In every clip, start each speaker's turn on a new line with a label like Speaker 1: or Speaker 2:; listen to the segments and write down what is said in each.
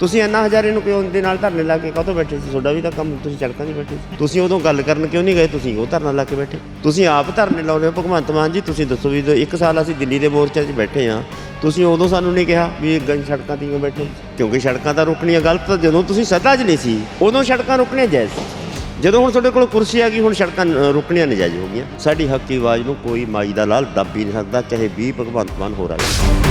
Speaker 1: ਤੁਸੀਂ ਇੰਨਾ ਹਜ਼ਾਰੇ ਨੂੰ ਕਿਉਂ ਦੇ ਨਾਲ ਧਰਨੇ ਲਾ ਕੇ ਕਾਹਤੋਂ ਬੈਠੇ ਸੀ? ਤੁਹਾਡਾ ਵੀ ਤਾਂ ਕੰਮ ਤੁਸੀਂ ਸੜਕਾਂ 'ਚ ਬੈਠੇ ਸੀ। ਤੁਸੀਂ ਉਦੋਂ ਗੱਲ ਕਰਨ ਕਿਉਂ ਨਹੀਂ ਗਏ? ਤੁਸੀਂ ਉਹ ਧਰਨਾ ਲਾ ਕੇ ਬੈਠੇ। ਤੁਸੀਂ ਆਪ ਧਰਨੇ ਲਾਉਂਦੇ ਹੋ। ਭਗਵੰਤ ਮਾਨ ਜੀ ਤੁਸੀਂ ਦੱਸੋ ਵੀ ਇੱਕ ਸਾਲ ਅਸੀਂ ਦਿੱਲੀ ਦੇ ਮੋਰਚੇ 'ਚ ਬੈਠੇ ਆ ਤੁਸੀਂ ਉਦੋਂ ਸਾਨੂੰ ਨਹੀਂ ਕਿਹਾ ਵੀ ਇਹ ਗੰਜ ਸੜਕਾਂ ਤੇ ਕਿਉਂ ਬੈਠੇ? ਕਿਉਂਕਿ ਸੜਕਾਂ ਤਾਂ ਰੁਕਣੀਆਂ ਗਲਤ ਜਦੋਂ ਤੁਸੀਂ ਸੱਤਾ 'ਚ ਨਹੀਂ ਸੀ ਉਦੋਂ ਸੜਕਾਂ ਰੁਕਣੀਆਂ ਜਾਇਜ਼ ਸੀ। ਜਦੋਂ ਹੁਣ ਤੁਹਾਡੇ ਕੋਲ ਕੁਰਸੀ ਆ ਗਈ ਹੁਣ ਸੜਕਾਂ ਅ, ਰੁਕਣੀਆਂ ਨਜਾਇਜ਼ ਹੋ ਗਈਆਂ। ਸਾਡੀ ਹੱਕੀ ਆਵਾਜ਼ ਨੂੰ ਕੋਈ ਮਾਈ ਦਾ ਲਾਲ ਦੱਬ ਹੀ ਨਹੀਂ ਸਕਦਾ ਚਾਹੇ 20 ਭਗਵੰਤ ਮਾਨ ਹੋ ਰਹੇ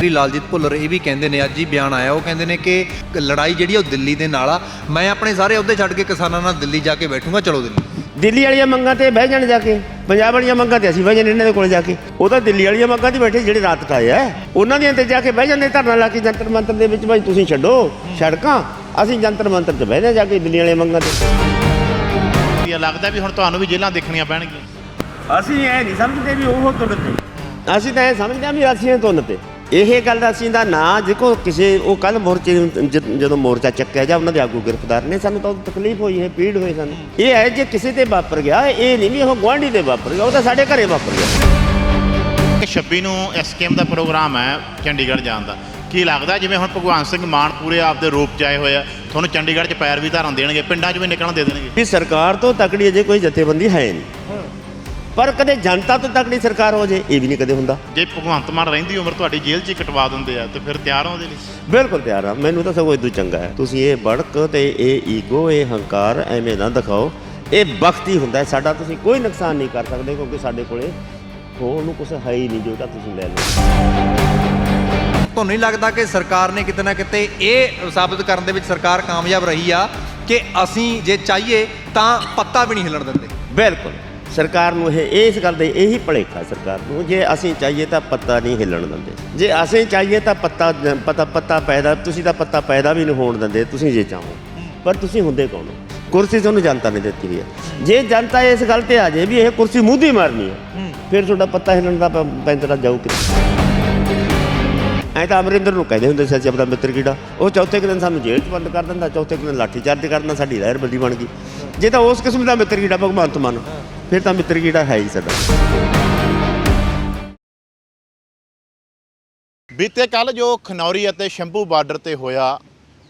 Speaker 2: ਸ੍ਰੀ ਲਾਲਜੀਤ ਭੁੱਲਰ ਇਹ ਵੀ ਕਹਿੰਦੇ ਨੇ ਅੱਜ ਹੀ ਬਿਆਨ ਆਇਆ ਉਹ ਕਹਿੰਦੇ ਨੇ ਕਿ ਲੜਾਈ ਜਿਹੜੀ ਆ ਉਹ ਦਿੱਲੀ ਦੇ ਨਾਲ ਆ। ਮੈਂ ਆਪਣੇ ਸਾਰੇ ਅਹੁਦੇ ਛੱਡ ਕੇ ਕਿਸਾਨਾਂ ਨਾਲ ਦਿੱਲੀ ਜਾ ਕੇ ਬੈਠੂੰਗਾ ਚਲੋ ਦਿੱਲੀ।
Speaker 1: ਦਿੱਲੀ ਵਾਲੀਆਂ ਮੰਗਾਂ ਤੇ ਬਹਿ ਜਾਣ ਜਾ ਕੇ ਪੰਜਾਬ ਵਾਲੀਆਂ ਮੰਗਾਂ ਤੇ ਅਸੀਂ ਬਹਿ ਜਾਣੇ ਇਹਨਾਂ ਦੇ ਕੋਲ ਜਾ ਕੇ। ਉਹ ਤਾਂ ਦਿੱਲੀ ਵਾਲੀਆਂ ਮੰਗਾਂ ਤੇ ਬੈਠੇ ਜਿਹੜੇ ਰਾਤ ਕਾਏ ਐ ਉਹਨਾਂ ਦੀਆਂ ਤੇ ਜਾ ਕੇ ਬਹਿ ਜਾਂਦੇ ਧਰਨਾ ਲਾ ਕੇ ਜੰਤਰ ਮੰਤਰ ਦੇ ਵਿੱਚ ਭਾਈ ਤੁਸੀਂ ਛੱਡੋ ਸੜਕਾਂ ਅਸੀਂ ਜੰਤਰ ਮੰਤਰ ਤੇ ਬਹਿ ਜਾ ਕੇ ਦਿੱਲੀ ਵਾਲੀਆਂ ਮੰਗਾਂ ਤੇ।
Speaker 3: ਇਹ ਲੱਗਦਾ ਵੀ ਹੁਣ ਤੁਹਾਨੂੰ ਵੀ ਜੇਲ੍ਹਾਂ ਦੇਖਣੀਆਂ ਪੈਣਗੀਆਂ।
Speaker 1: ਅਸੀਂ ਇਹ ਨਹੀਂ ਸਮਝਦੇ ਵੀ ਉਹ ਤੁੰਨ ਤੇ। ਅਸੀਂ ਤਾਂ ਇਹ ਸਮਝਦੇ ਹਾਂ ਵੀ ਅਸੀਂ ਇਹ ਤੁੰਨ ਤੇ। ਇਹ ਗੱਲ ਦਾ ਅਸੀਂ ਦਾ ਨਾਂ ਦੇਖੋ ਕਿਸੇ ਉਹ ਕੱਲ ਮੋਰਚੇ ਨੂੰ ਜ- ਜਦੋਂ ਮੋਰਚਾ ਚੱਕਿਆ ਜਾਂ ਉਹਨਾਂ ਦੇ ਆਗੂ ਗ੍ਰਿਫਤਾਰ ਨੇ ਸਾਨੂੰ ਤਾਂ ਉਦੋਂ ਤਕਲੀਫ ਹੋਈ ਹੈ ਪੀੜ ਹੋਈ ਸਾਨੂੰ। ਇਹ ਹੈ ਜੇ ਕਿਸੇ ਤੇ ਵਾਪਰ ਗਿਆ ਇਹ ਨਹੀਂ ਵੀ ਉਹ ਗੁਆਂਢੀ ਤੇ ਵਾਪਰ ਗਿਆ ਉਹ ਤਾਂ ਸਾਡੇ ਘਰੇ ਵਾਪਰ ਗਿਆ।
Speaker 3: ਕਿ 26 ਨੂੰ ਐਸਕੇਐਮ ਦਾ ਪ੍ਰੋਗਰਾਮ ਹੈ ਚੰਡੀਗੜ੍ਹ ਜਾਣ ਦਾ। ਕੀ ਲੱਗਦਾ ਜਿਵੇਂ ਹੁਣ ਭਗਵਾਨ ਸਿੰਘ ਮਾਨ ਪੂਰੇ ਆਪਦੇ ਰੂਪ ਚ ਆਏ ਹੋਏ ਆ ਤੁਹਾਨੂੰ ਚੰਡੀਗੜ੍ਹ ਚ ਪੈਰ ਵੀ ਧਾਰਨ ਦੇਣਗੇ ਪਿੰਡਾਂ ਚ ਵੀ ਨਿਕਲਣ ਦੇ ਦੇਣਗੇ?
Speaker 1: ਵੀ ਸਰਕਾਰ ਤੋਂ ਤਕੜੀ ਅਜੇ ਕੋਈ ਜਥੇਬੰਦੀ ਹੈ ਨਹੀਂ। ਪਰ ਕਦੇ ਜਨਤਾ ਤੋਂ ਤਕੜੀ ਸਰਕਾਰ ਹੋ ਜੇ ਇਹ ਵੀ ਨਹੀਂ ਕਦੇ ਹੁੰਦਾ।
Speaker 3: ਜੇ ਭਗਵੰਤ ਮਾਨ ਰਹਿੰਦੀ ਉਮਰ ਤੁਹਾਡੀ ਜੇਲ੍ਹ 'ਚ ਹੀ ਕਟਵਾ ਦਿੰਦੇ ਆ ਤੇ ਫਿਰ ਤਿਆਰ ਹੋ ਉਹਦੇ ਲਈ
Speaker 1: ਬਿਲਕੁਲ ਤਿਆਰ ਆ। ਮੈਨੂੰ ਤਾਂ ਸਗੋਂ ਇਦੋਂ ਚੰਗਾ ਹੈ। ਤੁਸੀਂ ਇਹ ਬੜਕ ਤੇ ਇਹ ਈਗੋ ਇਹ ਹੰਕਾਰ ਐਵੇਂ ਨਾ ਦਿਖਾਓ। ਇਹ ਵਕਤੀ ਹੁੰਦਾ ਹੈ। ਸਾਡਾ ਤੁਸੀਂ ਕੋਈ ਨੁਕਸਾਨ ਨਹੀਂ ਕਰ ਸਕਦੇ ਕਿਉਂਕਿ ਸਾਡੇ ਕੋਲੇ ਹੋਰ ਨੂੰ ਕੁਝ ਹੈ ਹੀ ਨਹੀਂ ਜਿਹੜਾ ਤੁਸੀਂ ਲੈ ਲਓ।
Speaker 2: ਤੁਹਾਨੂੰ ਨਹੀਂ ਲੱਗਦਾ ਕਿ ਸਰਕਾਰ ਨੇ ਕਿਤੇ ਨਾ ਕਿਤੇ ਇਹ ਸਾਬਤ ਕਰਨ ਦੇ ਵਿੱਚ ਸਰਕਾਰ ਕਾਮਯਾਬ ਰਹੀ ਆ ਕਿ ਅਸੀਂ ਜੇ ਚਾਹੀਏ ਤਾਂ ਪੱਤਾ ਵੀ ਨਹੀਂ ਹਿੱਲਣ ਦਿੰਦੇ?
Speaker 1: ਬਿਲਕੁਲ। ਸਰਕਾਰ ਨੂੰ ਇਹ ਇਸ ਗੱਲ ਦੇ ਇਹੀ ਭਲੇਖਾ ਸਰਕਾਰ ਨੂੰ। ਜੇ ਅਸੀਂ ਚਾਹੀਏ ਤਾਂ ਪੱਤਾ ਨਹੀਂ ਹਿੱਲਣ ਦਿੰਦੇ। ਜੇ ਅਸੀਂ ਚਾਹੀਏ ਤਾਂ ਪੱਤਾ, ਪਤਾ ਪੱਤਾ ਪੈਦਾ ਤੁਸੀਂ ਤਾਂ ਪੱਤਾ ਪੈਦਾ ਵੀ ਨਹੀਂ ਹੋਣ ਦਿੰਦੇ, ਤੁਸੀਂ ਜੇ ਚਾਹੋ। ਪਰ ਤੁਸੀਂ ਹੁੰਦੇ ਕੌਣ ਹੋ? ਕੁਰਸੀ ਤੁਹਾਨੂੰ ਜਨਤਾ ਨੇ ਦਿੱਤੀ ਹੋਈ ਹੈ। ਜੇ ਜਨਤਾ ਇਸ ਗੱਲ ਤੇ ਆ ਜੇ ਵੀ ਇਹ ਕੁਰਸੀ ਮੁੱਧੀ ਮਾਰਨੀ ਹੈ, ਫਿਰ ਤੁਹਾਡਾ ਪੱਤਾ ਹਿੱਲਣ ਦਾ ਪੈਂਤੜਾ ਜਾਊ ਕਿ ਐ ਤਾਂ ਅਮਰਿੰਦਰ ਨੂੰ ਕਹਿੰਦੇ ਹੁੰਦੇ ਸੀ ਅਸੀਂ ਆਪਣਾ ਮਿੱਤਰ ਕੀੜਾ ਉਹ ਚੌਥੇ ਕੁ ਦਿਨ ਸਾਨੂੰ ਜੇਲ੍ਹ 'ਚ ਬੰਦ ਕਰ ਦਿੰਦਾ, ਚੌਥੇ ਕੁ ਦਿਨ ਲਾਠੀ ਚਾਰਜ ਕਰਨਾ ਸਾਡੀ ਲਹਿਰ ਬੰਦੀ ਬਣ ਗਈ। ਜੇ ਤਾਂ ਉਸ ਕਿਸਮ ਦਾ ਮਿੱਤਰ ਕੀੜਾ ਭਗਵੰਤ ਮਾਨ? ਫਿਰ ਤਾਂ ਮਿੱਤਰ ਕੀੜਾ ਹੈ ਹੀ ਸਾਡਾ।
Speaker 3: ਬੀਤੇ ਕੱਲ ਜੋ ਖਨੌਰੀ ਅਤੇ ਸ਼ੰਭੂ ਬਾਰਡਰ ਤੇ ਹੋਇਆ,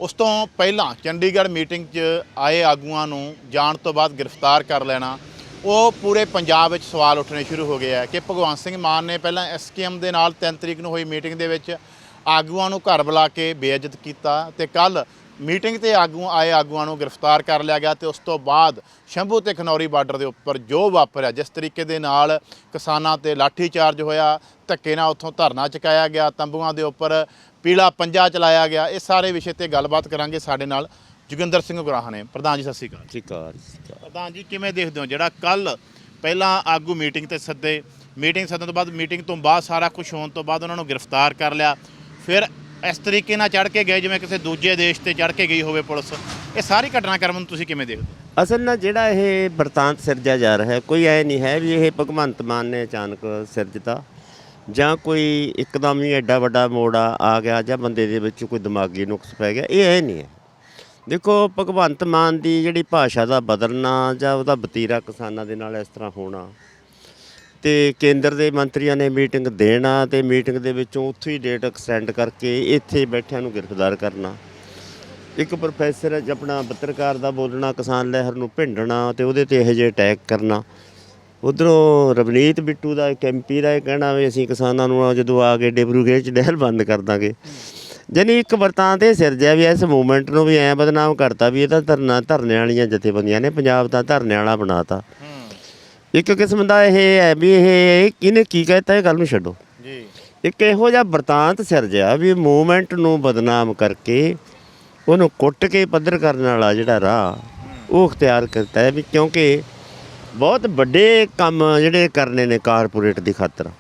Speaker 3: ਉਸ ਤੋਂ ਪਹਿਲਾਂ ਚੰਡੀਗੜ੍ਹ ਮੀਟਿੰਗ 'ਚ ਆਏ ਆਗੂਆਂ ਨੂੰ ਜਾਣ ਤੋਂ ਬਾਅਦ ਗ੍ਰਿਫਤਾਰ ਕਰ ਲੈਣਾ, ਉਹ ਪੂਰੇ ਪੰਜਾਬ ਵਿੱਚ ਸਵਾਲ ਉੱਠਣੇ ਸ਼ੁਰੂ ਹੋ ਗਏ ਆ ਕਿ ਭਗਵੰਤ ਸਿੰਘ ਮਾਨ ਨੇ ਪਹਿਲਾਂ ਐਸਕੇਐਮ ਦੇ ਨਾਲ 3 ਤਰੀਕ ਨੂੰ ਹੋਈ ਮੀਟਿੰਗ ਦੇ ਵਿੱਚ ਆਗੂਆਂ ਨੂੰ ਘਰ ਬੁਲਾ ਕੇ ਬੇਇੱਜ਼ਤ ਕੀਤਾ ਤੇ ਕੱਲ ਮੀਟਿੰਗ ਤੇ ਆਗੂ ਆਏ ਆਗੂਆਂ ਨੂੰ ਗ੍ਰਿਫਤਾਰ ਕਰ ਲਿਆ ਗਿਆ ਤੇ ਉਸ ਤੋਂ ਬਾਅਦ ਸ਼ੰਭੂ ਤੇ ਖਨੌਰੀ ਬਾਰਡਰ ਦੇ ਉੱਪਰ ਜੋ ਵਾਪਰਿਆ ਜਿਸ ਤਰੀਕੇ ਦੇ ਨਾਲ ਕਿਸਾਨਾਂ ਤੇ ਲਾਠੀ ਚਾਰਜ ਹੋਇਆ ਧੱਕੇ ਨਾਲ ਉੱਥੋਂ ਧਰਨਾ ਚੁਕਾਇਆ ਗਿਆ ਤੰਬੂਆਂ ਦੇ ਉੱਪਰ ਪੀਲਾ ਪੰਜਾ ਚਲਾਇਆ ਗਿਆ ਇਹ ਸਾਰੇ ਵਿਸ਼ੇ ਤੇ ਗੱਲਬਾਤ ਕਰਾਂਗੇ ਸਾਡੇ ਨਾਲ ਜੋਗਿੰਦਰ ਸਿੰਘ ਗੁਰਾਹ ਨੇ। ਪ੍ਰਧਾਨ ਜੀ ਸਤਿ ਸ਼੍ਰੀ ਅਕਾਲ।
Speaker 1: ਠਿਕਾਰ
Speaker 3: ਪ੍ਰਧਾਨ ਜੀ ਕਿਵੇਂ ਦੇਖਦੇ ਹੋ ਜਿਹੜਾ ਕੱਲ ਪਹਿਲਾਂ ਆਗੂ ਮੀਟਿੰਗ ਤੇ ਸੱਦੇ ਮੀਟਿੰਗ ਸੱਦਣ ਤੋਂ ਬਾਅਦ ਮੀਟਿੰਗ ਤੋਂ ਬਾਅਦ ਸਾਰਾ ਕੁਝ ਹੋਣ ਤੋਂ ਬਾਅਦ ਉਹਨਾਂ ਨੂੰ ਗ੍ਰਿਫਤਾਰ ਕਰ ਲਿਆ ਫਿਰ ਇਸ ਤਰੀਕੇ ਨਾਲ ਚੜ ਕੇ ਗਏ, ਜਿਵੇਂ ਕਿਸੇ ਦੂਜੇ ਦੇਸ਼ ਤੇ ਚੜ ਕੇ ਗਈ ਹੋਵੇ ਪੁਲਿਸ, ਇਹ ਸਾਰੀ ਘਟਨਾਕ੍ਰਮ ਨੂੰ ਤੁਸੀਂ ਕਿਵੇਂ ਦੇਖਦੇ ਹੋ?
Speaker 1: ਅਸਲ ਨਾਲ ਜਿਹੜਾ ਇਹ ਵਰਤਾਂਤ ਸਿਰਜਿਆ ਜਾ ਰਿਹਾ ਹੈ, ਕੋਈ ਐ ਨਹੀਂ ਹੈ ਵੀ ਇਹ ਭਗਵੰਤ ਮਾਨ ਨੇ ਅਚਾਨਕ ਸਿਰਜਤਾ, ਜਾਂ ਕੋਈ ਇੱਕਦਮ ਹੀ ਐਡਾ ਵੱਡਾ ਮੋੜ ਆ ਗਿਆ, ਜਾਂ ਬੰਦੇ ਦੇ ਵਿੱਚ ਕੋਈ ਦਿਮਾਗੀ ਨੁਕਸ ਪੈ ਗਿਆ, ਇਹ ਐ ਨਹੀਂ ਹੈ। ਦੇਖੋ, ਭਗਵੰਤ ਮਾਨ ਦੀ ਜਿਹੜੀ ਭਾਸ਼ਾ ਦਾ ਬਦਲਣਾ ਜਾਂ ਉਹਦਾ ਬਤੀਰਾ ਕਿਸਾਨਾਂ ਦੇ ਨਾਲ ਇਸ ਤਰ੍ਹਾਂ ਹੋਣਾ ਤੇ ਕੇਂਦਰ ਦੇ ਮੰਤਰੀਆਂ ਨੇ ਮੀਟਿੰਗ ਦੇਣਾ ਤੇ ਮੀਟਿੰਗ ਦੇ ਵਿੱਚੋਂ ਉੱਥੇ ਹੀ ਡੇਟ ਐਕਸਟੈਂਡ ਕਰਕੇ ਇੱਥੇ ਬੈਠਿਆਂ ਨੂੰ ਗ੍ਰਿਫਤਾਰ ਕਰਨਾ। ਇੱਕ ਪ੍ਰੋਫੈਸਰ ਆਪਣਾ ਪੱਤਰਕਾਰ ਦਾ ਬੋਲਣਾ, ਕਿਸਾਨ ਲਹਿਰ ਨੂੰ ਭਿੰਡਣਾ ਤੇ ਉਹਦੇ ਤੇ ਇਹੋ ਜਿਹੇ ਅਟੈਕ ਕਰਨਾ। ਉਧਰੋਂ ਰਵਨੀਤ ਬਿੱਟੂ ਦਾ ਇੱਕ ਐਮਪੀ ਦਾ ਇਹ ਕਹਿਣਾ ਵੀ ਅਸੀਂ ਕਿਸਾਨਾਂ ਨੂੰ ਜਦੋਂ ਆ ਕੇ ਡਿਬਰੂਗੜ੍ਹ ਚ ਡਹਿਲ ਬੰਦ ਕਰ ਦਾਂਗੇ। ਜਾਨੀ ਇੱਕ ਵਰਤਾਂਤ ਇਹ ਸਿਰਜਿਆ ਵੀ ਇਸ ਮੂਵਮੈਂਟ ਨੂੰ ਵੀ ਐ ਬਦਨਾਮ ਕਰਤਾ ਵੀ ਇਹ ਤਾਂ ਧਰਨਾ, ਧਰਨੇ ਵਾਲੀਆਂ ਜਥੇਬੰਦੀਆਂ ਨੇ, ਪੰਜਾਬ ਦਾ ਧਰਨੇ ਵਾਲਾ ਬਣਾਤਾ। ਇੱਕ ਕਿਸਮ ਦਾ ਇਹ ਹੈ ਵੀ ਇਹ ਕਿਹਨੇ ਕੀ ਕਹਿਤਾ ਇਹ ਗੱਲ ਨੂੰ ਛੱਡੋ।
Speaker 3: ਜੀ।
Speaker 1: ਇੱਕ ਇਹੋ ਜਿਹਾ ਵਰਤਾਂਤ ਸਿਰਜਿਆ ਵੀ ਮੂਵਮੈਂਟ ਨੂੰ ਬਦਨਾਮ ਕਰਕੇ ਉਹਨੂੰ ਕੁੱਟ ਕੇ ਪੱਧਰ ਕਰਨ ਵਾਲਾ ਜਿਹੜਾ ਰਾਹ ਉਹ ਅਖਤਿਆਰ ਕਰਤਾ ਹੈ ਵੀ ਕਿਉਂਕਿ ਬਹੁਤ ਵੱਡੇ ਕੰਮ ਜਿਹੜੇ ਕਰਨੇ ਨੇ ਕਾਰਪੋਰੇਟ ਦੀ ਖਾਤਰ।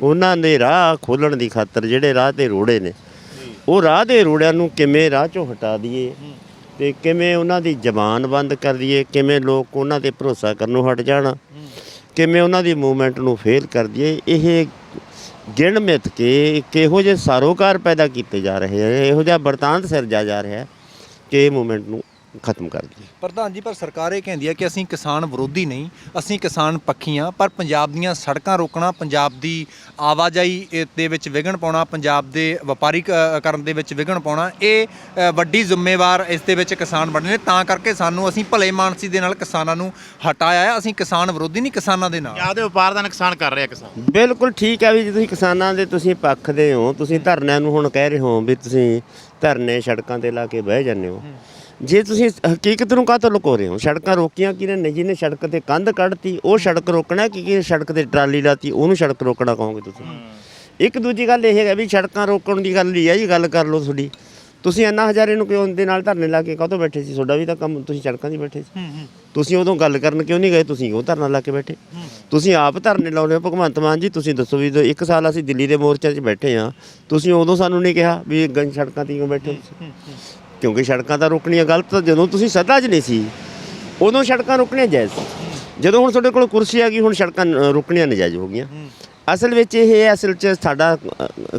Speaker 1: ਉਹਨਾਂ ਦੇ ਰਾਹ ਖੋਲਣ ਦੀ ਖਾਤਰ ਜਿਹੜੇ ਰਾਹ ਤੇ ਰੋੜੇ ਨੇ। ਉਹ ਰਾਹ ਦੇ ਰੋੜਿਆਂ ਨੂੰ ਕਿਵੇਂ ਰਾਹ ਚੋਂ ਹਟਾ ਦਈਏ ਤੇ ਕਿਵੇਂ ਉਹਨਾਂ ਦੀ ਜ਼ਬਾਨ ਬੰਦ ਕਰ ਦਈਏ ਕਿਵੇਂ ਲੋਕ ਉਹਨਾਂ ਤੇ ਭਰੋਸਾ ਕਰਨੋਂ ਹਟ ਜਾਣ। ਕਿਵੇਂ ਉਹਨਾਂ ਦੀ ਮੂਵਮੈਂਟ ਨੂੰ ਫੇਲ ਕਰ ਦਈਏ, ਇਹ ਗਿਣ ਮਿੱਥ ਕੇ ਇੱਕ ਇਹੋ ਜਿਹੇ ਸਾਰੋਕਾਰ ਪੈਦਾ ਕੀਤੇ ਜਾ ਰਹੇ ਹੈ, ਇਹੋ ਜਿਹਾ ਵਰਤਾਂਤ ਸਿਰਜਿਆ ਜਾ ਰਿਹਾ ਹੈ ਕਿ ਇਹ ਮੂਵਮੈਂਟ ਨੂੰ ਖਤਮ ਕਰ ਦਈਏ
Speaker 2: ਪ੍ਰਧਾਨ ਜੀ ਪਰ ਸਰਕਾਰ ਇਹ ਕਹਿੰਦੀ ਹੈ ਕਿ ਅਸੀਂ ਕਿਸਾਨ ਵਿਰੋਧੀ ਨਹੀਂ ਅਸੀਂ ਕਿਸਾਨ ਪੱਖੀ ਹਾਂ ਪਰ ਪੰਜਾਬ ਦੀਆਂ ਸੜਕਾਂ ਰੋਕਣਾ ਪੰਜਾਬ ਦੀ ਆਵਾਜਾਈ ਇਹ ਦੇ ਵਿੱਚ ਵਿਘਨ ਪਾਉਣਾ ਪੰਜਾਬ ਦੇ ਵਪਾਰੀਕਰਨ ਦੇ ਵਿੱਚ ਵਿਘਨ ਪਾਉਣਾ ਇਹ ਅ, ਵੱਡੀ ਜ਼ਿੰਮੇਵਾਰ ਇਸ ਦੇ ਵਿੱਚ ਕਿਸਾਨ ਬਣੇ ਨੇ। ਤਾਂ ਕਰਕੇ ਸਾਨੂੰ ਅਸੀਂ ਭਲੇ ਮਾਨਸੀ ਦੇ ਨਾਲ ਕਿਸਾਨਾਂ ਨੂੰ ਹਟਾਇਆ ਹੈ। ਅਸੀਂ ਕਿਸਾਨ ਵਿਰੋਧੀ ਨਹੀਂ ਕਿਸਾਨਾਂ ਦੇ ਨਾਲ।
Speaker 3: ਪੰਜਾਬ ਦੇ ਵਪਾਰ ਦਾ ਨੁਕਸਾਨ ਕਰ ਰਿਹਾ ਕਿਸਾਨ।
Speaker 1: ਬਿਲਕੁਲ ਠੀਕ ਹੈ ਵੀ ਜੇ ਤੁਸੀਂ ਕਿਸਾਨਾਂ ਦੇ ਤੁਸੀਂ ਪੱਖ ਦੇ ਹੋ ਤੁਸੀਂ ਧਰਨਿਆਂ ਨੂੰ ਹੁਣ ਕਹਿ ਰਹੇ ਹੋ ਵੀ ਤੁਸੀਂ ਧਰਨੇ ਸੜਕਾਂ ਤੇ ਲਾ ਕੇ ਬਹਿ ਜਾਂਦੇ ਹੋ। ਜੇ ਤੁਸੀਂ ਹਕੀਕਤ ਨੂੰ ਕਾਹਤੋਂ ਲੁਕੋ ਰਹੇ ਹੋ? ਸੜਕਾਂ ਰੋਕੀਆਂ ਕਿਹਨੇ ਨੇ? ਜਿਹਨੇ ਸੜਕ ਤੇ ਕੰਧ ਕੱਢਤੀ ਉਹ ਸੜਕ ਰੋਕਣਾ ਕਿ ਕਿ ਸੜਕ ਤੇ ਟਰਾਲੀ ਲਾਤੀ? ਉਹਨੂੰ ਸੜਕ ਰੋਕਣਾ ਕਹੋਗੇ ਤੁਸੀਂ। ਇੱਕ ਦੂਜੀ ਗੱਲ ਇਹ ਹੈ ਵੀ ਸੜਕਾਂ ਰੋਕਣ ਦੀ ਗੱਲ ਨਹੀਂ ਹੈ ਜੀ ਗੱਲ ਕਰ ਲਓ ਤੁਹਾਡੀ। ਤੁਸੀਂ ਇੰਨਾ ਹਜ਼ਾਰੇ ਨੂੰ ਕਿਉਂ ਦੇ ਨਾਲ ਧਰਨੇ ਲਾ ਕੇ ਕਾਹਤੋਂ ਬੈਠੇ ਸੀ? ਤੁਹਾਡਾ ਵੀ ਤਾਂ ਕੰਮ ਤੁਸੀਂ ਸੜਕਾਂ 'ਤੇ ਬੈਠੇ ਸੀ। ਤੁਸੀਂ ਉਦੋਂ ਗੱਲ ਕਰਨ ਕਿਉਂ ਨਹੀਂ ਗਏ? ਤੁਸੀਂ ਉਹ ਧਰਨਾ ਲਾ ਕੇ ਬੈਠੇ। ਤੁਸੀਂ ਆਪ ਧਰਨੇ ਲਾਉਨੇ ਹੋ ਭਗਵੰਤ ਮਾਨ ਜੀ ਤੁਸੀਂ ਦੱਸੋ ਵੀ ਇੱਕ ਸਾਲ ਅਸੀਂ ਦਿੱਲੀ ਦੇ ਮੋਰਚੇ 'ਚ ਬੈਠੇ ਆ ਤੁਸੀਂ ਉਦੋਂ ਸਾਨੂੰ ਨਹੀਂ ਕਿਹਾ ਵੀ ਗੰਜ ਸੜਕਾਂ ਤੇ ਕਿਉਂ ਬੈਠੇ ਕਿਉਂਕਿ ਸੜਕਾਂ ਤਾਂ ਰੋਕਣੀਆਂ ਗਲਤ ਜਦੋਂ ਤੁਸੀਂ ਸੱਤਾ 'ਚ ਨਹੀਂ ਸੀ ਉਦੋਂ ਸੜਕਾਂ ਰੋਕਣੀਆਂ ਜਾਇਜ਼ ਸੀ। ਜਦੋਂ ਹੁਣ ਤੁਹਾਡੇ ਕੋਲ ਕੁਰਸੀ ਆ ਗਈ ਹੁਣ ਸੜਕਾਂ ਅ, ਰੋਕਣੀਆਂ ਨਜਾਇਜ਼ ਹੋ ਗਈਆਂ। ਅਸਲ ਵਿੱਚ ਇਹ ਹੈ, ਅਸਲ 'ਚ ਸਾਡਾ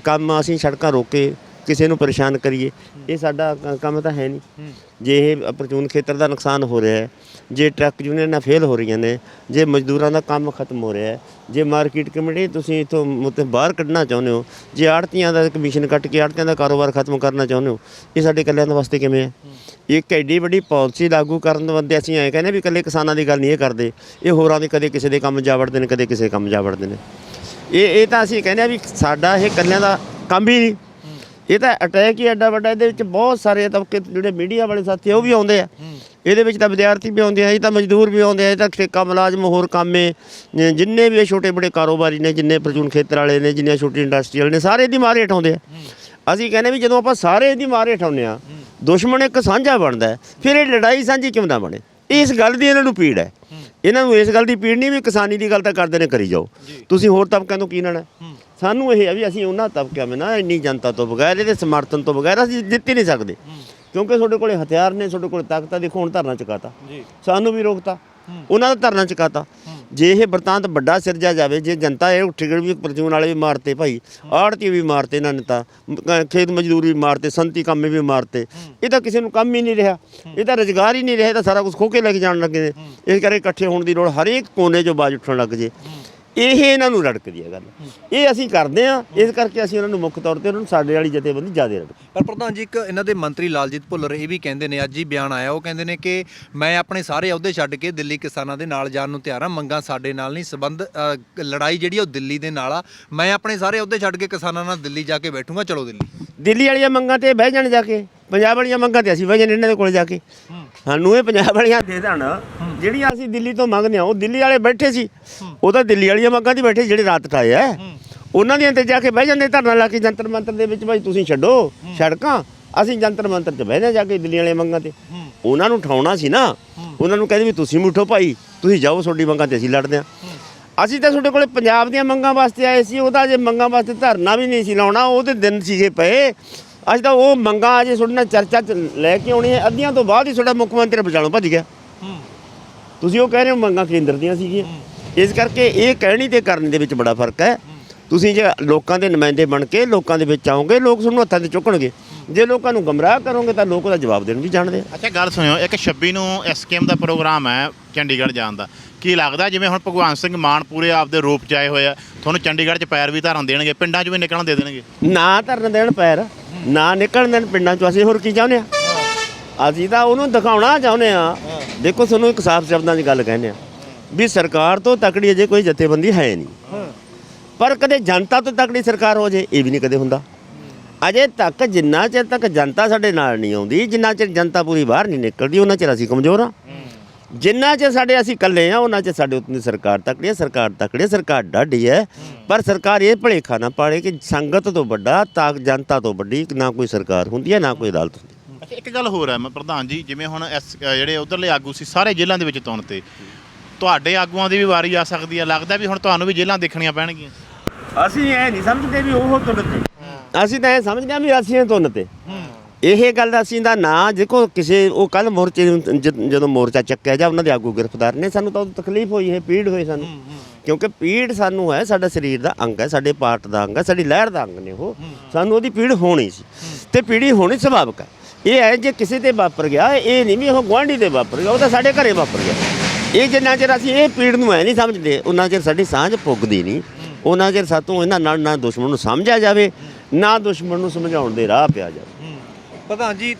Speaker 1: ਕੰਮ ਅਸੀਂ ਸੜਕਾਂ ਰੋਕੇ ਕਿਸੇ ਨੂੰ ਪਰੇਸ਼ਾਨ ਕਰੀਏ ਇਹ ਸਾਡਾ ਕ- ਕੰਮ ਤਾਂ ਹੈ ਨਹੀਂ। ਜੇ ਇਹ ਪ੍ਰਚੂਨ ਖੇਤਰ ਦਾ ਨੁਕਸਾਨ ਹੋ ਰਿਹਾ ਹੈ ਜੇ ਟਰੱਕ ਯੂਨੀਅਨਾਂ ਫੇਲ ਹੋ ਰਹੀਆਂ ਨੇ ਜੇ ਮਜ਼ਦੂਰਾਂ ਦਾ ਕੰਮ ਖਤਮ ਹੋ ਰਿਹਾ ਹੈ ਜੇ ਮਾਰਕੀਟ ਕਮੇਟੀ ਤੁਸੀਂ ਇਥੋਂ ਮਤਲਬ ਬਾਹਰ ਕੱਢਣਾ ਚਾਹੁੰਦੇ ਹੋ ਜੇ ਆੜਤੀਆਂ ਦਾ ਕਮਿਸ਼ਨ ਕੱਟ ਕੇ ਆੜਤੀਆਂ ਦਾ ਕਾਰੋਬਾਰ ਖਤਮ ਕਰਨਾ ਚਾਹੁੰਦੇ ਹੋ ਇਹ ਸਾਡੇ ਕੱਲਿਆਂ ਦੇ ਵਾਸਤੇ ਕਿਵੇਂ ਹੈ? ਇੱਕ ਐਡੀ ਵੱਡੀ ਪਾਲਿਸੀ ਲਾਗੂ ਕਰਨ ਦੇ ਬੰਦੇ ਅਸੀਂ ਐਂ ਕਹਿੰਦੇ ਵੀ ਇਕੱਲੇ ਕਿਸਾਨਾਂ ਦੀ ਗੱਲ ਨਹੀਂ ਇਹ ਕਰਦੇ ਇਹ ਹੋਰਾਂ ਦੇ ਕਦੇ ਕਿਸੇ ਦੇ ਕੰਮ ਜਾ ਵੜਦੇ ਨੇ ਕਦੇ ਕਿਸੇ ਕੰਮ ਜਾ ਵੜਦੇ ਨੇ। ਇਹ ਇਹ ਤਾਂ ਅਸੀਂ ਕਹਿੰਦੇ ਆ ਵੀ ਸਾਡਾ ਇਹ ਕੱਲਿਆਂ ਦਾ ਕੰਮ ਹੀ ਨਹੀਂ। ਇਹ ਤਾਂ ਅਟੈਕ ਹੀ ਐਡਾ ਵੱਡਾ ਇਹਦੇ ਵਿੱਚ ਬਹੁਤ ਸਾਰੇ ਤਬਕੇ ਜਿਹੜੇ ਮੀਡੀਆ ਵਾਲੇ ਸਾਥੀ ਉਹ ਵੀ ਆਉਂਦੇ ਆ। ਇਹਦੇ ਵਿੱਚ ਤਾਂ ਵਿਦਿਆਰਥੀ ਵੀ ਆਉਂਦੇ ਆ ਇਹ ਤਾਂ ਮਜ਼ਦੂਰ ਵੀ ਆਉਂਦੇ ਆ ਇਹ ਤਾਂ ਠੇਕਾ ਮੁਲਾਜ਼ਮ ਹੋਰ ਕੰਮੇ ਜਿੰਨੇ ਵੀ ਛੋਟੇ ਬੜੇ ਕਾਰੋਬਾਰੀ ਨੇ ਜਿੰਨੇ ਪ੍ਰਚੂਨ ਖੇਤਰ ਵਾਲੇ ਨੇ ਜਿੰਨੇ ਛੋਟੀ ਇੰਡਸਟਰੀਅਲ ਨੇ ਸਾਰੇ ਇਹਦੀ ਮਾਰ ਹੇਠ ਆਉਂਦੇ ਆ। ਅਸੀਂ ਕਹਿੰਦੇ ਵੀ ਜਦੋਂ ਆਪਾਂ ਸਾਰੇ ਇਹਦੀ ਮਾਰ ਹੇਠ ਆਉਂਦੇ ਆ ਦੁਸ਼ਮਣ ਇੱਕ ਸਾਂਝਾ ਬਣਦਾ ਫਿਰ ਇਹ ਲੜਾਈ ਸਾਂਝੀ ਕਿਉਂ ਨਾ ਬਣੇ? ਇਸ ਗੱਲ ਦੀ ਇਹਨਾਂ ਨੂੰ ਪੀੜ ਹੈ। ਇਹਨਾਂ ਨੂੰ ਇਸ ਗੱਲ ਦੀ ਪੀੜ ਨਹੀਂ ਵੀ ਕਿਸਾਨੀ ਦੀ ਗੱਲ ਤਾਂ ਕਰਦੇ ਨੇ ਕਰੀ ਜਾਓ। ਤੁਸੀਂ ਹੋਰ ਤਬਕਿਆਂ ਤੋਂ ਕੀ ਲੈਣਾ? ਸਾਨੂੰ ਇਹ ਹੈ ਵੀ ਅਸੀਂ ਉਹਨਾਂ ਤਬਕਿਆਂ ਵਿੱਚ ਨਾ ਇੰਨੀ ਜਨਤਾ ਤੋਂ ਬਗੈਰ ਇਹਦੇ ਸਮਰਥਨ ਤੋਂ ਬਗੈਰ ਅਸੀਂ ਜਿੱਤ ਹੀ ਨਹੀਂ ਸਕਦੇ। ਕਿਉਂਕਿ ਤੁਹਾਡੇ ਕੋਲੇ ਹਥਿਆਰ ਨੇ ਤੁਹਾਡੇ ਕੋਲ ਤਾਕਤ ਆ ਦੇਖੋ ਹੁਣ ਧਰਨਾ ਚੁਕਾਤਾ ਸਾਨੂੰ ਵੀ ਰੋਕਤਾ। ਉਹਨਾਂ ਦਾ ਧਰਨਾ ਚੁਕਾਤਾ। ਜੇ ਇਹ ਬਰਤਾਂਤ ਵੱਡਾ ਸਿਰਜਿਆ ਜਾਵੇ, ਜੇ ਜਨਤਾ ਇਹ ਉੱਠ ਗੜ ਵੀ ਪ੍ਰਚੂਨ ਵਾਲੇ ਵੀ ਮਾਰਤੇ ਭਾਈ, ਆੜਤੀ ਵੀ ਮਾਰਤੇ ਇਹਨਾਂ ਨੇ ਤਾਂ ਮ- ਖੇਤ ਮਜ਼ਦੂਰ ਵੀ ਮਾਰਤੇ, ਸੰਤੀ ਕੰਮੇ ਵੀ ਮਾਰਤੇ। ਇਹ ਤਾਂ ਕਿਸੇ ਨੂੰ ਕੰਮ ਹੀ ਨਹੀਂ ਰਿਹਾ। ਇਹ ਤਾਂ ਰੁਜ਼ਗਾਰ ਹੀ ਨਹੀਂ ਰਿਹਾ, ਇਹ ਤਾਂ ਸਾਰਾ ਕੁਝ ਖੋ ਕੇ ਲੈ ਕੇ ਜਾਣ ਲੱਗੇ ਨੇ। ਇਸ ਕਰਕੇ ਇਕੱਠੇ ਹੋਣ ਦੀ ਲੋੜ, ਹਰੇਕ ਕੋਨੇ 'ਚੋਂ ਬਾਜ ਉੱਠਣ ਲੱਗ ਜੇ। ਇਹ ਇਹਨਾਂ ਨੂੰ ਰੜਕਦੀ ਹੈ ਗੱਲ। ਇਹ ਅਸੀਂ ਕਰਦੇ ਆ ਇਸ ਕਰਕੇ ਅਸੀਂ ਉਹਨਾਂ ਨੂੰ ਮੁੱਖ ਤੌਰ ਤੇ ਉਹਨਾਂ ਨੂੰ ਸਾਡੇ ਵਾਲੀ ਜਥੇਬੰਦੀ ਜ਼ਿਆਦਾ ਰੜਕ
Speaker 2: ਪਰ ਪ੍ਰਧਾਨ ਜੀ ਇੱਕ ਇਹਨਾਂ ਦੇ ਮੰਤਰੀ ਲਾਲਜੀਤ ਭੁੱਲਰ ਇਹ ਵੀ ਕਹਿੰਦੇ ਨੇ ਅੱਜ ਹੀ ਬਿਆਨ ਆਇਆ ਉਹ ਕਹਿੰਦੇ ਨੇ ਕਿ ਮੈਂ ਆਪਣੇ ਸਾਰੇ ਅਹੁਦੇ ਛੱਡ ਕੇ ਦਿੱਲੀ ਕਿਸਾਨਾਂ ਦੇ ਨਾਲ ਜਾਣ ਨੂੰ ਤਿਆਰ ਹਾਂ ਮੰਗਾਂ ਸਾਡੇ ਨਾਲ ਨਹੀਂ ਸਬੰਧ ਲੜਾਈ ਜਿਹੜੀ ਆ ਉਹ ਦਿੱਲੀ ਦੇ ਨਾਲ ਆ। ਮੈਂ ਆਪਣੇ ਸਾਰੇ ਅਹੁਦੇ ਛੱਡ ਕੇ ਕਿਸਾਨਾਂ ਨਾਲ ਦਿੱਲੀ ਜਾ ਕੇ ਬੈਠੂੰਗਾ ਚਲੋ ਦਿੱਲੀ।
Speaker 1: ਦਿੱਲੀ ਵਾਲੀਆਂ ਮੰਗਾਂ ਤੇ ਬਹਿ ਜਾਣ ਜਾ ਕੇ ਪੰਜਾਬ ਵਾਲੀਆਂ ਮੰਗਾਂ ਤੇ ਅਸੀਂ ਬਹਿ ਜਾਣ ਇਹਨਾਂ ਦੇ ਕੋਲ ਜਾ ਕੇ। ਸਾਨੂੰ ਇਹ ਪੰਜਾਬ ਵਾਲੀਆਂ ਦੇ ਦੇਣ। ਜਿਹੜੀਆਂ ਅਸੀਂ ਦਿੱਲੀ ਤੋਂ ਮੰਗਦੇ ਹਾਂ, ਉਹ ਦਿੱਲੀ ਵਾਲੇ ਬੈਠੇ ਸੀ। ਉਹ ਤਾਂ ਦਿੱਲੀ ਵਾਲੀਆਂ ਮੰਗਾਂ ਤੇ ਬੈਠੇ ਜਿਹੜੇ ਰਾਤ ਠਾਏ ਐ ਉਹਨਾਂ ਦੀਆਂ ਤੇ ਜਾ ਕੇ ਬਹਿ ਜਾਂਦੇ ਧਰਨਾ ਲਾ ਕੇ ਜੰਤਰ ਮੰਤਰ ਦੇ ਵਿੱਚ, ਭਾਈ ਤੁਸੀਂ ਛੱਡੋ ਸੜਕਾਂ, ਅਸੀਂ ਜੰਤਰ ਮੰਤਰ 'ਚ ਬਹਿ ਜਾ ਕੇ ਦਿੱਲੀ ਵਾਲੀਆਂ ਮੰਗਾਂ ਤੇ। ਉਹਨਾਂ ਨੂੰ ਉਠਾਉਣਾ ਸੀ ਨਾ। ਉਹਨਾਂ ਨੂੰ ਕਹਿੰਦੇ ਵੀ ਤੁਸੀਂ ਵੀ ਭਾਈ, ਤੁਸੀਂ ਜਾਓ ਤੁਹਾਡੀ ਮੰਗਾਂ ਤੇ ਅਸੀਂ ਲੜਦੇ ਹਾਂ। ਅਸੀਂ ਤਾਂ ਤੁਹਾਡੇ ਕੋਲੇ ਪੰਜਾਬ ਦੀਆਂ ਮੰਗਾਂ ਵਾਸਤੇ ਆਏ ਸੀ ਉਹਦਾ ਜੇ ਮੰਗਾਂ ਵਾਸਤੇ ਧਰਨਾ ਵੀ ਨਹੀਂ ਸੀ ਲਾਉਣਾ ਉਹਦੇ ਦਿਨ ਸੀਗੇ ਪਏ। ਅੱਜ ਤਾਂ ਉਹ ਮੰਗਾਂ ਅਜੇ ਤੁਹਾਡੇ ਨਾਲ ਚਰਚਾ 'ਚ ਲੈ ਕੇ ਆਉਣੀ ਹੈ। ਅੱਧੀਆਂ ਤੋਂ ਬਾਅਦ ਹੀ ਤੁਹਾਡਾ ਮੁੱਖ ਮੰਤਰੀ ਬਚਾਣੋਂ ਭੱਜ ਗਿਆ। ਤੁਸੀਂ ਉਹ ਕਹਿ ਰਹੇ ਹੋ ਮੰਗਾਂ ਕੇਂਦਰ ਦੀਆਂ ਸੀਗੀਆਂ। ਇਸ ਕਰਕੇ ਇਹ ਕਹਿਣੀ ਤੇ ਕਰਨ ਦੇ ਵਿੱਚ ਬੜਾ ਫ਼ਰਕ ਹੈ। ਤੁਸੀਂ ਜੇ ਲੋਕਾਂ ਦੇ ਨੁਮਾਇੰਦੇ ਬਣ ਕੇ ਲੋਕਾਂ ਦੇ ਵਿੱਚ ਆਓਗੇ ਲੋਕ ਤੁਹਾਨੂੰ ਹੱਥਾਂ ਤੇ ਚੁੱਕਣਗੇ। ਜੇ ਲੋਕਾਂ ਨੂੰ ਗਮਰਾਹ ਕਰੋਗੇ ਤਾਂ ਲੋਕ ਉਹਦਾ ਜਵਾਬ ਦੇਣ ਵੀ ਜਾਣਦੇ ਆ।
Speaker 3: ਅੱਛਾ ਗੱਲ ਸੁਣਿਓ ਇੱਕ 26 ਨੂੰ ਐਸਕੇਐਮ ਦਾ ਪ੍ਰੋਗਰਾਮ ਹੈ ਚੰਡੀਗੜ੍ਹ ਜਾਣ ਦਾ। ਕੀ ਲੱਗਦਾ ਜਿਵੇਂ ਹੁਣ ਭਗਵਾਨ ਸਿੰਘ ਮਾਨ ਪੂਰੇ ਆਪਦੇ ਰੂਪ ਚ ਆਏ ਹੋਏ ਆ ਤੁਹਾਨੂੰ ਚੰਡੀਗੜ੍ਹ ਚ ਪੈਰ ਵੀ ਧਰਨ ਦੇਣਗੇ ਪਿੰਡਾਂ 'ਚ ਵੀ ਨਿਕਲਣ ਦੇ ਦੇਣਗੇ?
Speaker 1: ਨਾ ਧਰਨ ਦੇਣ ਪੈਰ ਨਾ ਨਿਕਲਣ ਦੇਣ ਪਿੰਡਾਂ ਚੋਂ ਅਸੀਂ ਹੋਰ ਕੀ ਚਾਹੁੰਦੇ ਆ? ਅਸੀਂ ਤਾਂ ਉਹਨੂੰ ਦਿਖਾਉਣਾ ਚਾਹੁੰਦੇ ਆ ਦੇਖੋ ਤੁਹਾਨੂੰ ਇੱਕ ਸਾਫ਼ ਸ਼ਬਦਾਂ 'ਚ ਗੱਲ ਕਹਿੰਦੇ ਆ ਵੀ ਸਰਕਾਰ ਤੋਂ ਤਕੜੀ ਅਜੇ ਕੋਈ ਜਥੇਬੰਦੀ ਹੈ ਨਹੀਂ। ਪਰ ਕਦੇ ਜਨਤਾ ਤੋਂ ਤਕੜੀ ਸਰਕਾਰ ਹੋ ਜੇ, ਇਹ ਵੀ ਨਹੀਂ ਕਦੇ ਹੁੰਦਾ। ਅਜੇ ਤੱਕ ਜਿੰਨਾ ਚਿਰ ਤੱਕ ਜਨਤਾ ਸਾਡੇ ਨਾਲ ਨਹੀਂ ਆਉਂਦੀ, ਜਿੰਨਾ ਚਿਰ ਜਨਤਾ ਪੂਰੀ ਬਾਹਰ ਨਹੀਂ ਨਿਕਲਦੀ, ਉਹਨਾਂ ਚਿਰ ਅਸੀਂ ਕਮਜ਼ੋਰ ਆ। ਜਿੰਨਾ ਚਿਰ ਸਾਡੇ ਅਸੀਂ ਇਕੱਲੇ ਆ, ਉਹਨਾਂ ਚਿਰ ਸਾਡੇ ਉੱਤੇ ਸਰਕਾਰ ਤਕੜੀ ਹੈ, ਸਰਕਾਰ ਤਕੜੀ ਹੈ, ਸਰਕਾਰ ਡਾਢੀ ਹੈ। ਪਰ ਸਰਕਾਰ ਇਹ ਭਲੇਖਾ ਨਾ ਪਾੜੇ ਕਿ ਸੰਗਤ ਤੋਂ ਵੱਡਾ ਤਾਕ ਜਨਤਾ ਤੋਂ ਵੱਡੀ ਨਾ ਕੋਈ ਸਰਕਾਰ ਹੁੰਦੀ ਹੈ, ਨਾ ਕੋਈ ਅਦਾਲਤ ਹੁੰਦੀ।
Speaker 3: ਇੱਕ ਗੱਲ ਹੋਰ ਹੈ ਮੈਂ ਪ੍ਰਧਾਨ ਜੀ ਜਿਵੇਂ ਹੁਣ ਐਸ ਅ, ਜਿਹੜੇ ਉਧਰਲੇ ਆਗੂ ਸੀ ਸਾਰੇ ਜੇਲ੍ਹਾਂ ਦੇ ਵਿੱਚ ਤੁੰਨ ਤੇ। ਤੁਹਾਡੇ ਆਗੂਆਂ ਦੀ ਵੀ ਵਾਰੀ ਆ ਸਕਦੀ ਹੈ ਲੱਗਦਾ ਵੀ ਹੁਣ ਤੁਹਾਨੂੰ ਵੀ ਜੇਲ੍ਹਾਂ ਦੇਖਣੀਆਂ ਪੈਣਗੀਆਂ।
Speaker 1: ਅਸੀਂ ਇਹ ਨਹੀਂ ਸਮਝਦੇ ਵੀ ਉਹ ਤੁੰਨ ਤੇ। ਅਸੀਂ ਤਾਂ ਇਹ ਸਮਝਦੇ ਹਾਂ ਵੀ ਅਸੀਂ ਇਹ ਤੁੰਨ ਤੇ। ਇਹ ਗੱਲ ਦਾ ਅਸੀਂ ਦਾ ਨਾਂ ਦੇਖੋ ਕਿਸੇ ਉਹ ਕੱਲ ਮੋਰਚੇ ਨੂੰ ਜਦੋਂ ਮੋਰਚਾ ਚੱਕਿਆ ਜਾਂ ਉਹਨਾਂ ਦੇ ਆਗੂ ਗ੍ਰਿਫਤਾਰ ਨੇ ਸਾਨੂੰ ਤਾਂ ਉਦੋਂ ਤਕਲੀਫ ਹੋਈ ਹੈ ਪੀੜ ਹੋਈ ਸਾਨੂੰ। ਕਿਉਂਕਿ ਪੀੜ ਸਾਨੂੰ ਹੈ ਸਾਡਾ ਸਰੀਰ ਦਾ ਅੰਗ ਹੈ ਸਾਡੇ ਪਾਰਟ ਦਾ ਅੰਗ ਹੈ ਸਾਡੀ ਲਹਿਰ ਦਾ ਅੰਗ ਨੇ ਉਹ। ਸਾਨੂੰ ਉਹਦੀ ਪੀੜ ਹੋਣੀ ਸੀ। ਤੇ ਪੀੜੀ ਹੋਣੀ ਸੁਭਾਵਿਕ ਹੈ। ਇਹ ਹੈ ਜੇ ਕਿਸੇ ਤੇ ਵਾਪਰ ਗਿਆ, ਇਹ ਨਹੀਂ ਵੀ ਉਹ ਗੁਆਂਢੀ ਤੇ ਵਾਪਰ ਗਿਆ, ਉਹ ਤਾਂ ਸਾਡੇ ਘਰੇ ਵਾਪਰ ਗਿਆ। ਇਹ ਜਿੰਨਾ ਚਿਰ ਅਸੀਂ ਇਹ ਪੀੜ ਨੂੰ ਐ ਨਹੀਂ ਸਮਝਦੇ ਉਹਨਾਂ ਚਿਰ ਸਾਡੀ ਸਾਂਝ ਪੁੱਗਦੀ ਨਹੀਂ। ਉਹਨਾਂ ਚਿਰ ਸਾਤੋਂ ਇਹਨਾਂ ਨਾਲ ਨਾ ਦੁਸ਼ਮਣ ਨੂੰ ਸਮਝਿਆ ਜਾਵੇ, ਨਾ ਦੁਸ਼ਮਣ ਨੂੰ ਸਮਝਾਉਣ ਦੇ ਰਾਹ ਪਿਆ ਜਾਵੇ।
Speaker 2: ਪ੍ਰਧਾਨ ਜੀ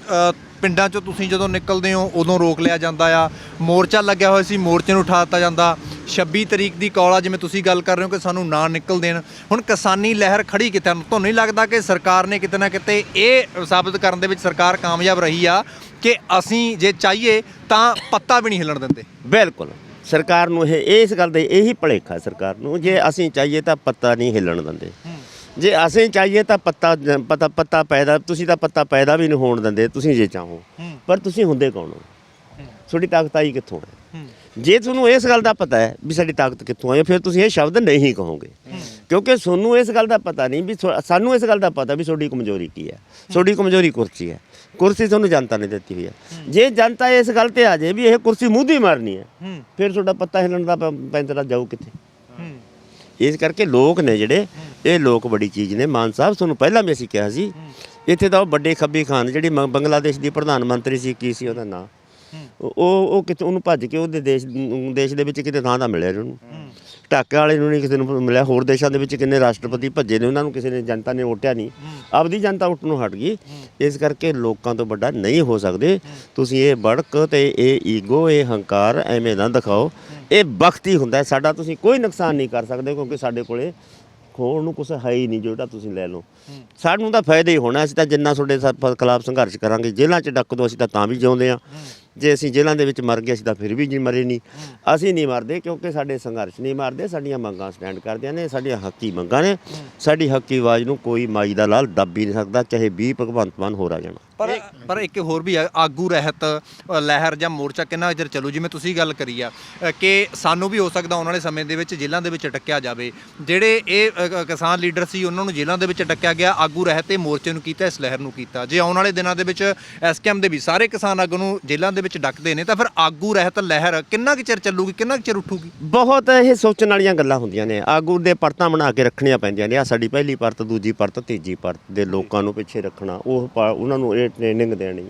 Speaker 2: ਪਿੰਡਾਂ ਚੋਂ ਤੁਸੀਂ ਜਦੋਂ ਨਿਕਲਦੇ ਹੋ ਉਦੋਂ ਰੋਕ ਲਿਆ ਜਾਂਦਾ ਆ। ਮੋਰਚਾ ਲੱਗਿਆ ਹੋਇਆ ਸੀ ਮੋਰਚੇ ਨੂੰ ਉਠਾ ਦਿੱਤਾ ਜਾਂਦਾ। 26 ਤਰੀਕ ਦੀ ਕਾਲ ਆ ਜਿਵੇਂ ਤੁਸੀਂ ਗੱਲ ਕਰ ਰਹੇ ਹੋ ਕਿ ਸਾਨੂੰ ਨਾ ਨਿਕਲ ਦੇਣ। ਹੁਣ ਕਿਸਾਨੀ ਲਹਿਰ ਖੜੀ ਕਿਤੇ ਤੁਹਾਨੂੰ ਨਹੀਂ ਲੱਗਦਾ ਕਿ ਸਰਕਾਰ ਨੇ ਕਿਤੇ ਨਾ ਕਿਤੇ ਇਹ ਸਾਬਤ ਕਰਨ ਦੇ ਵਿੱਚ ਸਰਕਾਰ ਕਾਮਯਾਬ ਰਹੀ ਆ ਕਿ ਅਸੀਂ ਜੇ ਚਾਹੀਏ ਤਾਂ ਪੱਤਾ ਵੀ ਨਹੀਂ ਹਿੱਲਣ ਦਿੰਦੇ?
Speaker 1: ਬਿਲਕੁਲ। ਸਰਕਾਰ ਨੂੰ ਇਹ ਇਸ ਗੱਲ ਦੇ ਇਹੀ ਭਲੇਖਾ ਸਰਕਾਰ ਨੂੰ ਜੇ ਅਸੀਂ ਚਾਹੀਏ ਤਾਂ ਪੱਤਾ ਨਹੀਂ ਹਿੱਲਣ ਦਿੰਦੇ। ਜੇ ਅਸੀਂ ਚਾਹੀਏ ਤਾਂ ਪੱਤਾ ਪਤਾ ਪੱਤਾ ਪੈਦਾ ਤੁਸੀਂ ਤਾਂ ਪੱਤਾ ਪੈਦਾ ਵੀ ਨਹੀਂ ਹੋਣ ਦਿੰਦੇ ਤੁਸੀਂ ਜੇ ਚਾਹੋ। ਪਰ ਤੁਸੀਂ ਹੁੰਦੇ ਕੌਣ ਹੋ? ਤੁਹਾਡੀ ਤਾਕਤ ਆਈ ਕਿੱਥੋਂ ਹੈ? ਜੇ ਤੁਹਾਨੂੰ ਇਸ ਗੱਲ ਦਾ ਪਤਾ ਹੈ ਵੀ ਸਾਡੀ ਤਾਕਤ ਕਿੱਥੋਂ ਆਈ ਫਿਰ ਤੁਸੀਂ ਇਹ ਸ਼ਬਦ ਨਹੀਂ ਕਹੋਗੇ। ਕਿਉਂਕਿ ਤੁਹਾਨੂੰ ਇਸ ਗੱਲ ਦਾ ਪਤਾ ਨਹੀਂ ਵੀ ਸਾਨੂੰ ਇਸ ਗੱਲ ਦਾ ਪਤਾ ਵੀ ਤੁਹਾਡੀ ਕਮਜ਼ੋਰੀ ਕੀ ਹੈ। ਤੁਹਾਡੀ ਕਮਜ਼ੋਰੀ ਕੁਰਸੀ ਹੈ। ਕੁਰਸੀ ਤੁਹਾਨੂੰ ਜਨਤਾ ਨੇ ਦਿੱਤੀ ਹੋਈ ਹੈ। ਜੇ ਜਨਤਾ ਇਸ ਗੱਲ ਤੇ ਆ ਜਾਏ ਵੀ ਇਹ ਕੁਰਸੀ ਮੂੰਹ ਮਾਰਨੀ ਹੈ ਫਿਰ ਤੁਹਾਡਾ ਪੱਤਾ ਹਿੱਲਣ ਦਾ ਪ- ਪੈਂਤਰਾ ਜਾਊ ਕਿੱਥੇ? ਇਸ ਕਰਕੇ ਲੋਕ ਨੇ ਜਿਹੜੇ ਇਹ ਲੋਕ ਬੜੀ ਚੀਜ਼ ਨੇ, ਮਾਨ ਸਾਹਿਬ, ਤੁਹਾਨੂੰ ਪਹਿਲਾਂ ਵੀ ਅਸੀਂ ਕਿਹਾ ਸੀ, ਇੱਥੇ ਤਾਂ ਉਹ ਵੱਡੇ ਖੱਬੀ ਖਾਨ, ਜਿਹੜੀ ਮ- ਬੰਗਲਾਦੇਸ਼ ਦੀ ਪ੍ਰਧਾਨ ਮੰਤਰੀ ਸੀ, ਕੀ ਸੀ ਉਹਦਾ ਨਾਂ? ਉਹ ਉਹ ਕਿਤੇ, ਉਹਨੂੰ ਭੱਜ ਕੇ ਉਹਦੇ ਦੇਸ਼ ਦੇਸ਼ ਦੇ ਵਿੱਚ ਕਿਤੇ ਥਾਂ ਦਾ ਮਿਲਿਆ ਉਹਨੂੰ। ਢਾਕੇ ਵਾਲੇ ਨੂੰ ਨਹੀਂ ਕਿਸੇ ਨੂੰ ਮਿਲਿਆ, ਹੋਰ ਦੇਸ਼ਾਂ ਦੇ ਵਿੱਚ ਕਿੰਨੇ ਰਾਸ਼ਟਰਪਤੀ ਭੱਜੇ ਨੇ, ਉਹਨਾਂ ਨੂੰ ਕਿਸੇ ਨੇ, ਜਨਤਾ ਨੇ ਵੋਟਿਆ ਨਹੀਂ। ਆਪਦੀ ਜਨਤਾ ਉੱਠ ਨੂੰ ਹਟ ਗਈ। ਇਸ ਕਰਕੇ ਲੋਕਾਂ ਤੋਂ ਵੱਡਾ ਨਹੀਂ ਹੋ ਸਕਦੇ। ਤੁਸੀਂ ਇਹ ਬੜਕ ਤੇ ਇਹ ਈਗੋ, ਇਹ ਹੰਕਾਰ ਐਵੇਂ ਨਾ ਦਿਖਾਓ। ਇਹ ਵਕਤੀ ਹੁੰਦਾ ਹੈ। ਸਾਡਾ ਤੁਸੀਂ ਕੋਈ ਨੁਕਸਾਨ ਨਹੀਂ ਕਰ ਸਕਦੇ, ਕਿਉਂਕਿ ਸਾਡੇ ਕੋਲੇ ਖੋਣ ਨੂੰ ਕੁਝ ਹੈ ਹੀ ਨਹੀਂ ਜਿਹੜਾ ਤੁਸੀਂ ਲੈ ਲਓ। ਸਾਨੂੰ ਤਾਂ ਫਾਇਦਾ ਹੀ ਹੋਣਾ ਅਸੀਂ ਤਾਂ ਜਿੰਨਾ ਤੁਹਾਡੇ ਸਾ- ਖਿਲਾਫ ਸੰਘਰਸ਼ ਕਰਾਂਗੇ ਜੇਲ੍ਹਾਂ 'ਚ ਡੱਕ ਦੋ ਅਸੀਂ ਤਾਂ ਤਾਂ ਵੀ ਜਿਉਂਦੇ ਆ ਜੇ ਅਸੀਂ ਜੇਲ੍ਹਾਂ ਦੇ ਵਿੱਚ ਮਰ ਗਏ ਅਸੀਂ ਤਾਂ ਫਿਰ ਵੀ ਜੀ ਮਰੇ ਨਹੀਂ ਅਸੀਂ ਨਹੀਂ ਮਰਦੇ ਕਿਉਂਕਿ ਸਾਡੇ ਸੰਘਰਸ਼ ਨਹੀਂ ਮਰਦੇ ਸਾਡੀਆਂ ਮੰਗਾਂ ਸਟੈਂਡ ਕਰਦੀਆਂ ਨੇ ਸਾਡੀਆਂ ਹੱਕੀ ਮੰਗਾਂ ਨੇ। ਸਾਡੀ ਹੱਕੀ ਆਵਾਜ਼ ਨੂੰ ਕੋਈ ਮਾਈ ਦਾ ਲਾਲ ਦੱਬ ਹੀ ਨਹੀਂ ਸਕਦਾ ਚਾਹੇ 20 ਭਗਵੰਤ ਮਾਨ ਹੋਰ ਆ ਜਾਣ।
Speaker 2: ਪਰ ਪਰ ਇੱਕ ਹੋਰ ਵੀ ਆ ਆਗੂ ਰਹਿਤ ਅ, ਲਹਿਰ ਜਾਂ ਮੋਰਚਾ ਕਿੰਨਾ ਚਿਰ ਚੱਲੂ? ਜਿਵੇਂ ਤੁਸੀਂ ਗੱਲ ਕਰੀ ਆ ਅ, ਕਿ ਸਾਨੂੰ ਵੀ ਹੋ ਸਕਦਾ ਆਉਣ ਵਾਲੇ ਸਮੇਂ ਦੇ ਵਿੱਚ ਜੇਲ੍ਹਾਂ ਦੇ ਵਿੱਚ ਟੱਕਿਆ ਜਾਵੇ। ਜਿਹੜੇ ਇਹ ਅ, ਕਿਸਾਨ ਲੀਡਰ ਸੀ ਉਹਨਾਂ ਨੂੰ ਜੇਲ੍ਹਾਂ ਦੇ ਵਿੱਚ ਟੱਕਿਆ ਗਿਆ, ਆਗੂ ਰਹਿਤ ਮੋਰਚੇ ਨੂੰ ਕੀਤਾ, ਇਸ ਲਹਿਰ ਨੂੰ ਕੀਤਾ। ਜੇ ਆਉਣ ਵਾਲੇ ਦਿਨਾਂ ਦੇ ਵਿੱਚ ਐਸਕੇਐਮ ਦੇ ਵੀ ਸਾਰੇ ਕਿਸਾਨ ਆਗੂ ਨੂੰ ਜੇਲ੍ਹਾਂ ਦੇ ਵਿੱਚ ਡੱਕਦੇ ਨੇ, ਤਾਂ ਫਿਰ ਆਗੂ ਰਹਿਤ ਲਹਿਰ ਕਿੰਨਾ ਕੁ ਚਿਰ ਚੱਲੂਗੀ, ਕਿੰਨਾ ਕੁ ਚਿਰ ਉੱਠੂਗੀ?
Speaker 1: ਬਹੁਤ ਇਹ ਸੋਚਣ ਵਾਲੀਆਂ ਗੱਲਾਂ ਹੁੰਦੀਆਂ ਨੇ। ਆਗੂ ਦੇ ਪਰਤਾਂ ਬਣਾ ਕੇ ਰੱਖਣੀਆਂ ਪੈਂਦੀਆਂ ਨੇ। ਆ ਸਾਡੀ ਪਹਿਲੀ ਪਰਤ, ਦੂਜੀ ਪਰਤ, ਤੀਜੀ ਪਰਤ ਦੇ ਲੋਕਾਂ ਨੂੰ ਪਿੱਛੇ ਰੱਖਣਾ, ਉਹ ਪਾ- ਉਹਨਾਂ ਨੂੰ ਇਹ ਟ੍ਰੇਨਿੰਗ ਦੇਣੀ।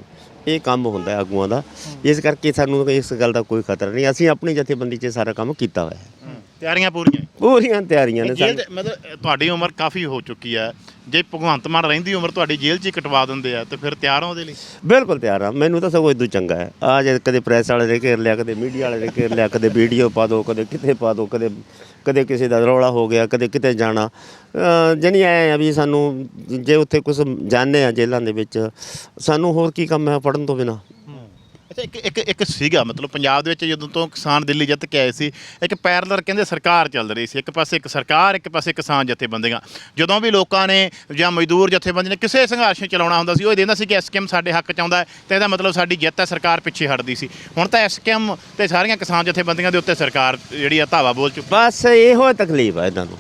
Speaker 1: ਇਹ ਕੰਮ ਹੁੰਦਾ ਹੈ ਆਗੂਆਂ ਦਾ। ਇਸ ਕਰਕੇ ਸਾਨੂੰ ਇਸ ਗੱਲ ਦਾ ਕੋਈ ਖਤਰਾ ਨਹੀਂ। ਅਸੀਂ ਆਪਣੀ ਜਥੇਬੰਦੀ 'ਚ ਸਾਰਾ ਕੰਮ ਕੀਤਾ ਹੋਇਆ ਹੈ।
Speaker 3: ਤਿਆਰੀਆਂ ਪੂਰੀਆਂ?
Speaker 1: ਪੂਰੀਆਂ ਤਿਆਰੀਆਂ ਨੇ
Speaker 3: ਜੇਲ੍ਹ ਦੇ- ਮਤਲਬ ਤੁਹਾਡੀ ਉਮਰ ਕਾਫੀ ਹੋ ਚੁੱਕੀ ਹੈ। ਜੇ ਭਗਵੰਤ ਮਾਨ ਰਹਿੰਦੀ ਉਮਰ ਤੁਹਾਡੀ ਜੇਲ੍ਹ 'ਚ ਹੀ ਕਟਵਾ ਦਿੰਦੇ ਆ ਤੇ ਫਿਰ ਤਿਆਰ ਹੋ ਉਹਦੇ ਲਈ?
Speaker 1: ਬਿਲਕੁਲ ਤਿਆਰ ਆ। ਮੈਨੂੰ ਤਾਂ ਸਗੋਂ ਇਦੋਂ ਚੰਗਾ ਹੈ। ਆ ਜੇ ਕਦੇ ਪ੍ਰੈਸ ਵਾਲੇ ਨੇ ਘੇਰ ਲਿਆ ਕਦੇ ਮੀਡੀਆ ਵਾਲੇ ਨੇ ਘੇਰ ਲਿਆ ਕਦੇ ਵੀਡੀਓ ਪਾ ਦਿਓ ਕਦੇ ਕਿਤੇ ਪਾ ਦਿਓ ਕਦੇ ਕਦੇ ਕਿਸੇ ਦਾ ਰੌਲਾ ਹੋ ਗਿਆ ਕਦੇ ਕਿਤੇ ਜਾਣਾ। ਜਾਣੀ ਐ ਆ ਵੀ ਸਾਨੂੰ ਜੇ ਉੱਥੇ ਕੁਝ ਜਾਣਦੇ ਆ ਜੇਲ੍ਹਾਂ ਦੇ ਵਿੱਚ ਸਾਨੂੰ ਹੋਰ ਕੀ ਕੰਮ ਹੈ ਪੜਨ ਤੋਂ ਬਿਨਾ?
Speaker 3: ਅੱਛਾ ਇੱਕ ਇੱਕ ਇੱਕ ਸੀਗਾ ਮਤਲਬ ਪੰਜਾਬ ਦੇ ਵਿੱਚ ਜਦੋਂ ਤੋਂ ਕਿਸਾਨ ਦਿੱਲੀ ਜਿੱਤ ਕੇ ਆਏ ਸੀ ਇੱਕ ਪੈਰਲਰ ਕਹਿੰਦੇ ਸਰਕਾਰ ਚੱਲ ਰਹੀ ਸੀ ਇੱਕ ਪਾਸੇ ਇੱਕ ਸਰਕਾਰ ਇੱਕ ਪਾਸੇ ਕਿਸਾਨ ਜਥੇਬੰਦੀਆਂ। ਜਦੋਂ ਵੀ ਲੋਕਾਂ ਨੇ ਜਾਂ ਮਜ਼ਦੂਰ ਜਥੇਬੰਦੀ ਨੇ ਕਿਸੇ ਸੰਘਰਸ਼ ਨੂੰ ਚਲਾਉਣਾ ਹੁੰਦਾ ਸੀ ਉਹ ਇਹ ਕਹਿੰਦਾ ਸੀ ਕਿ ਐਸਕੇਐਮ ਸਾਡੇ ਹੱਕ ਚ ਆਉਂਦਾ ਹੈ ਤੇ ਇਹਦਾ ਮਤਲਬ ਸਾਡੀ ਜਿੱਤ ਹੈ ਸਰਕਾਰ ਪਿੱਛੇ ਹਟਦੀ ਸੀ। ਹੁਣ ਤਾਂ ਐਸਕੇਐਮ ਤੇ ਸਾਰੀਆਂ ਕਿਸਾਨ ਜਥੇਬੰਦੀਆਂ ਦੇ ਉੱਤੇ ਸਰਕਾਰ ਜਿਹੜੀ ਆ ਧਾਵਾ ਬੋਲ ਚੁੱਕੀ।
Speaker 1: ਬਸ ਇਹੋ ਤਕਲੀਫ ਹੈ ਇਹਨਾਂ ਨੂੰ।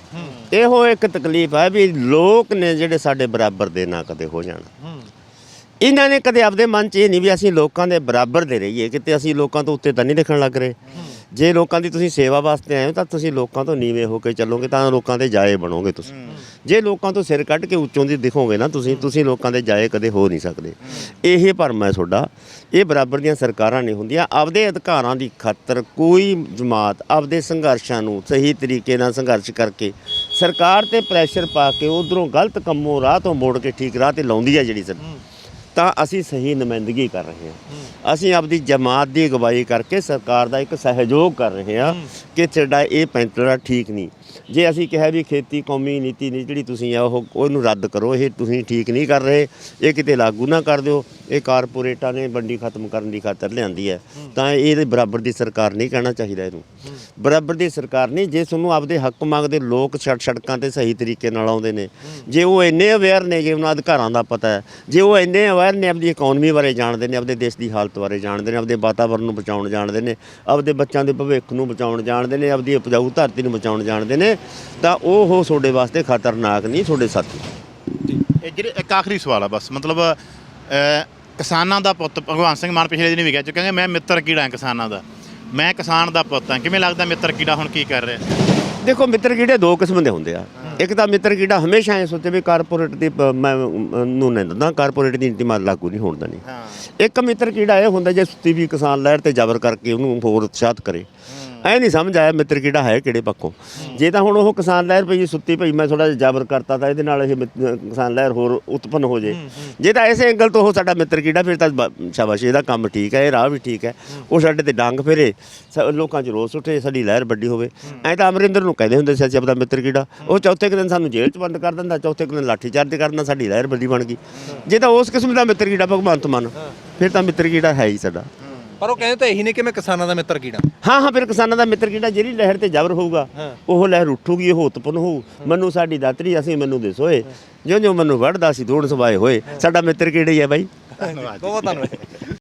Speaker 1: ਇਹੋ ਇੱਕ ਤਕਲੀਫ ਹੈ ਵੀ ਲੋਕ ਨੇ ਜਿਹੜੇ ਸਾਡੇ ਬਰਾਬਰ ਦੇ ਨਾ ਕਦੇ ਹੋ ਜਾਣ। ਇਹਨਾਂ ਨੇ ਕਦੇ ਆਪਦੇ ਮਨ 'ਚ ਇਹ ਨਹੀਂ ਵੀ ਅਸੀਂ ਲੋਕਾਂ ਦੇ ਬਰਾਬਰ ਦੇ ਰਹੀਏ ਕਿਤੇ ਅਸੀਂ ਲੋਕਾਂ ਤੋਂ ਉੱਤੇ ਤਾਂ ਨਹੀਂ ਦਿਖਣ ਲੱਗ ਰਹੇ। ਜੇ ਲੋਕਾਂ ਦੀ ਤੁਸੀਂ ਸੇਵਾ ਵਾਸਤੇ ਆਏ ਹੋ ਤਾਂ ਤੁਸੀਂ ਲੋਕਾਂ ਤੋਂ ਨੀਵੇਂ ਹੋ ਕੇ ਚੱਲੋਗੇ ਤਾਂ ਲੋਕਾਂ ਦੇ ਜਾਏ ਬਣੋਗੇ ਤੁਸੀਂ। ਜੇ ਲੋਕਾਂ ਤੋਂ ਸਿਰ ਕੱਢ ਕੇ ਉੱਚੋਂ ਦੀ ਦਿਖੋਗੇ ਨਾ ਤੁਸੀਂ ਤੁਸੀਂ ਲੋਕਾਂ ਦੇ ਜਾਏ ਕਦੇ ਹੋ ਨਹੀਂ ਸਕਦੇ। ਇਹ ਭਰਮ ਹੈ ਤੁਹਾਡਾ। ਇਹ ਬਰਾਬਰ ਦੀਆਂ ਸਰਕਾਰਾਂ ਨਹੀਂ ਹੁੰਦੀਆਂ। ਆਪਦੇ ਅਧਿਕਾਰਾਂ ਦੀ ਖਾਤਰ ਕੋਈ ਜਮਾਤ ਆਪਦੇ ਸੰਘਰਸ਼ਾਂ ਨੂੰ ਸਹੀ ਤਰੀਕੇ ਨਾਲ ਸੰਘਰਸ਼ ਕਰਕੇ ਸਰਕਾਰ ਤੇ ਪ੍ਰੈਸ਼ਰ ਪਾ ਕੇ ਉਧਰੋਂ ਗਲਤ ਕੰਮੋਂ ਰਾਹ ਤੋਂ ਮੋੜ ਕੇ ਠੀਕ ਰਾਹ ਤੇ ਲਾਉਂਦੀ ਹੈ ਜਿਹੜੀ ਸਰ ਤਾਂ ਅਸੀਂ ਸਹੀ ਨੁਮਾਇੰਦਗੀ ਕਰ ਰਹੇ ਹਾਂ। ਅਸੀਂ ਆਪਦੀ ਜਮਾਤ ਦੀ ਅਗਵਾਈ ਕਰਕੇ ਸਰਕਾਰ ਦਾ ਇੱਕ ਸਹਿਯੋਗ ਕਰ ਰਹੇ ਹਾਂ ਕਿ ਤੁਹਾਡਾ ਇਹ ਪੈਂਤੜਾ ਠੀਕ ਨਹੀਂ। ਜੇ ਅਸੀਂ ਕਿਹਾ ਵੀ ਖੇਤੀ ਕੌਮੀ ਨੀਤੀ ਨਹੀਂ ਜਿਹੜੀ ਤੁਸੀਂ ਆ ਉਹ ਉਹਨੂੰ ਰੱਦ ਕਰੋ ਇਹ ਤੁਸੀਂ ਠੀਕ ਨਹੀਂ ਕਰ ਰਹੇ ਇਹ ਕਿਤੇ ਲਾਗੂ ਨਾ ਕਰ ਦਿਓ ਇਹ ਕਾਰਪੋਰੇਟਾਂ ਨੇ ਵੰਡੀ ਖਤਮ ਕਰਨ ਦੀ ਖਾਤਰ ਲਿਆਂਦੀ ਹੈ ਤਾਂ ਇਹਦੇ ਬਰਾਬਰ ਦੀ ਸਰਕਾਰ ਨਹੀਂ ਕਹਿਣਾ ਚਾਹੀਦਾ ਇਹਨੂੰ। ਬਰਾਬਰ ਦੀ ਸਰਕਾਰ ਨਹੀਂ ਜੇ ਤੁਹਾਨੂੰ ਆਪਦੇ ਹੱਕ ਮੰਗਦੇ ਲੋਕ ਸੜ ਸੜਕਾਂ ਤੇ ਸਹੀ ਤਰੀਕੇ ਨਾਲ ਆਉਂਦੇ ਨੇ ਜੇ ਉਹ ਇੰਨੇ ਅਵੇਅਰ ਨੇ ਕਿ ਉਹਨਾਂ ਅਧਿਕਾਰਾਂ ਦਾ ਪਤਾ ਹੈ ਜੇ ਉਹ ਇੰਨੇ ਅਵੇਅਰ ਨੇ ਆਪਦੀ ਇਕਨੋਮੀ ਬਾਰੇ ਜਾਣਦੇ ਨੇ ਆਪਦੇ ਦੇਸ਼ ਦੀ ਹਾਲਤ ਬਾਰੇ ਜਾਣਦੇ ਨੇ ਆਪਦੇ ਵਾਤਾਵਰਣ ਨੂੰ ਬਚਾਉਣ ਜਾਣਦੇ ਨੇ ਆਪਦੇ ਬੱਚਿਆਂ ਦੇ ਭਵਿੱਖ ਨੂੰ ਬਚਾਉਣ ਜਾਣਦੇ ਨੇ ਆਪਦੀ ਉਪਜਾਊ ਧਰਤੀ ਨੂੰ ਬਚਾਉਣ ਜਾਣਦੇ ਨੇ ਤਾਂ ਉਹ ਤੁਹਾਡੇ ਵਾਸਤੇ ਖਤਰਨਾਕ ਨਹੀਂ ਤੁਹਾਡੇ ਸਾਥੀ।
Speaker 3: ਇਹ ਜਿਹੜੇ ਇੱਕ ਆਖਰੀ ਸਵਾਲ ਆ ਬਸ। ਮਤਲਬ ਅਹ, ਕਿਸਾਨਾਂ ਦਾ ਪੁੱਤ ਭਗਵਾਨ ਸਿੰਘ ਮਾਨ ਪਿਛਲੇ ਦਿਨ ਵੀ ਕਹਿ ਚੁੱਕੇ ਮੈਂ ਮਿੱਤਰ ਕੀੜਾ ਹਾਂ ਕਿਸਾਨਾਂ ਦਾ। ਮੈਂ ਕਿਸਾਨ ਦਾ ਪੁੱਤ ਹਾਂ। ਕਿਵੇਂ ਲੱਗਦਾ ਮਿੱਤਰ ਕੀੜਾ ਹੁਣ ਕੀ ਕਰ ਰਿਹਾ?
Speaker 1: ਦੇਖੋ ਮਿੱਤਰ ਕੀੜੇ ਦੋ ਕਿਸਮ ਦੇ ਹੁੰਦੇ ਆ। ਇੱਕ ਤਾਂ ਮਿੱਤਰ ਕੀੜਾ ਹਮੇਸ਼ਾ ਇਹ ਸੋਚੇ ਵੀ ਕਾਰਪੋਰੇਟ ਦੀ ਪ- ਮੈਂ ਅਮ, ਨੂੰ ਨਹੀਂ ਦਿੰਦਾ ਕਾਰਪੋਰੇਟ ਦੀ ਨੀਤੀ ਮਾਰ ਲਾਗੂ ਨਹੀਂ ਹੋਣ ਦੇਣੀ।
Speaker 3: ਹਾਂ।
Speaker 1: ਇੱਕ ਮਿੱਤਰ ਕੀੜਾ ਇਹ ਹੁੰਦਾ ਜੇ ਸੁੱਤੀ ਵੀ ਕਿਸਾਨ ਲਹਿਰ ਤੇ ਜ਼ਬਰ ਕਰਕੇ ਉਹਨੂੰ ਹੋਰ ਉਤਸ਼ਾਹਤ ਕਰੇ। ਐ ਨਹੀਂ ਸਮਝ ਆਇਆ ਮਿੱਤਰ ਕੀੜਾ ਹੈ ਕਿਹੜੇ ਪੱਖੋਂ। ਜੇ ਤਾਂ ਹੁਣ ਉਹ ਕਿਸਾਨ ਲਹਿਰ ਪਈ ਸੁੱਤੀ ਪਈ ਮੈਂ ਥੋੜਾ ਜਿਹਾ ਜ਼ਬਰ ਕਰਤਾ ਤਾਂ ਇਹਦੇ ਨਾਲ ਇਹ ਮਿੱਤ- ਕਿਸਾਨ ਲਹਿਰ ਹੋਰ ਉਤਪੰਨ ਹੋ ਜੇ। ਜੇ ਤਾਂ ਐਸੇ ਐਂਗਲ ਤੋਂ ਉਹ ਸਾਡਾ ਮਿੱਤਰ ਕੀੜਾ ਫਿਰ ਤਾਂ ਬ- ਸ਼ਾਬਾਸ਼ ਇਹਦਾ ਕੰਮ ਠੀਕ ਹੈ ਇਹ ਰਾਹ ਵੀ ਠੀਕ ਹੈ। ਉਹ ਸਾਡੇ ਤੇ ਡੰਗ ਫੇਰੇ ਸ- ਲੋਕਾਂ 'ਚ ਰੋਸ ਉੱਠੇ ਸਾਡੀ ਲਹਿਰ ਵੱਡੀ ਹੋਵੇ। ਐ ਤਾਂ ਅਮਰਿੰਦਰ ਨੂੰ ਕਹਿੰਦੇ ਹੁੰਦੇ ਸੀ ਅਸੀਂ ਆਪਣਾ ਮਿੱਤਰ ਕੀੜਾ ਉਹ ਚੌਥੇ ਕੁ ਦਿਨ ਸਾਨੂੰ ਜੇਲ੍ਹ 'ਚ ਬੰਦ ਕਰ ਦਿੰਦਾ ਚੌਥੇ ਕੁ ਦਿਨ ਲਾਠੀ ਚਾਰਜ ਕਰ ਦਿੰਦਾ ਸਾਡੀ ਲਹਿਰ ਵੱਡੀ ਬਣ ਗਈ। ਜੇ ਤਾਂ ਉਸ ਕਿਸਮ ਦਾ ਮਿੱਤਰ ਕੀੜਾ ਭਗਵੰਤ ਮਾਨ ਫਿਰ ਤਾਂ ਮਿੱਤਰ ਕੀੜਾ ਹੈ ਹੀ ਸਾਡਾ।
Speaker 2: ਪਰ ਉਹ ਕਹਿੰਦੇ ਤਾਂ ਇਹੀ ਨੇ ਕਿ ਮੈਂ ਕਿਸਾਨਾਂ ਦਾ ਮਿੱਤਰ ਕੀੜਾ।
Speaker 1: ਹਾਂ ਹਾਂ ਫਿਰ ਕਿਸਾਨਾਂ ਦਾ ਮਿੱਤਰ ਕਿਹੜਾ ਜਿਹੜੀ ਲਹਿਰ ਤੇ ਜ਼ਬਰ ਹੋਊਗਾ ਉਹ ਲਹਿਰ ਉੱਠੂਗੀ ਉਹ ਉਤਪੰਨ ਹੋਊ। ਮੈਨੂੰ ਸਾਡੀ ਦਾਤਰੀ ਅਸੀਂ ਮੈਨੂੰ ਦਿਸੋਏ ਜਿਉਂ ਜਿਉਂ ਮੈਨੂੰ ਵੜਦਾ ਸੀ ਦੌੜ ਸਵਾਏ ਹੋਏ। ਸਾਡਾ ਮਿੱਤਰ ਕਿਹੜੇ ਹੀ ਹੈ ਬਾਈ
Speaker 2: ਬਹੁਤ ਧੰਨਵਾਦ।